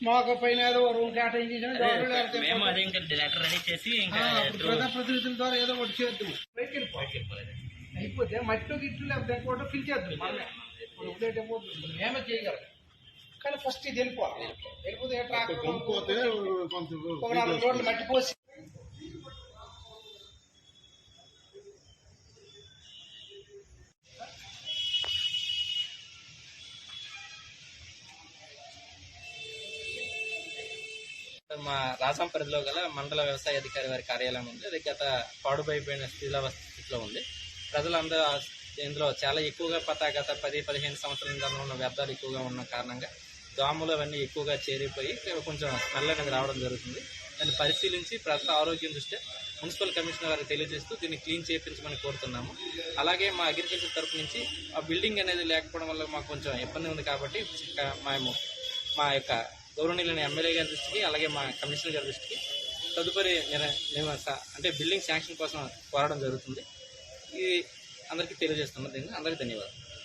మాకు పైన ఏదో రూమ్ కేటాయించి మేము అదే ఇంకా లెటర్ రెడీ చేసి ఇంకా ప్రజాప్రతినిధుల ద్వారా ఏదో ఒకటి చేద్దాం. బయటికి. అయిపోతే మట్టు గిట్టు లేకపోతే ఫిల్ చేద్దాం. మనమే ఇప్పుడు మేమే చేయగలం. కానీ ఫస్ట్ ఇది వెళ్ళిపోవాలి వెళ్ళిపోతే ఏ ట్రాక్టర్ కొనుక్కోతే కొంచెం ఒక నాలుగు రోడ్లు మట్టి పోసి మా రాజాం పరిధిలో గల మండల వ్యవసాయ అధికారి వారి కార్యాలయం ఉంది. అది గత పాడుపైపోయిన స్థితిలో స్థితిలో ఉంది. ప్రజలందరూ ఇందులో చాలా ఎక్కువగా పత గత పది పదిహేను సంవత్సరాల నుంచి ఉన్న వ్యర్థాలు ఎక్కువగా ఉన్న కారణంగా దోమలు అవన్నీ ఎక్కువగా చేరిపోయి కొంచెం స్మెల్ అనేది రావడం జరుగుతుంది. దాన్ని పరిశీలించి ప్రజల ఆరోగ్యం దృష్ట్యా మున్సిపల్ కమిషనర్ గారికి తెలియజేస్తూ దీన్ని క్లీన్ చేయించమని కోరుతున్నాము. అలాగే మా అగ్రికల్చర్ తరపు నుంచి ఆ బిల్డింగ్ అనేది లేకపోవడం వల్ల మాకు కొంచెం ఇబ్బంది ఉంది కాబట్టి మేము మా యొక్క గౌరవనీయులైన ఎమ్మెల్యే గారి దృష్టికి అలాగే మా కమిషనర్ గారి దృష్టికి తదుపరి నిర- అంటే బిల్డింగ్ శాంక్షన్ కోసం కోరడం జరుగుతుంది. ఇది అందరికీ తెలియజేస్తున్నది అందరికీ ధన్యవాదాలు.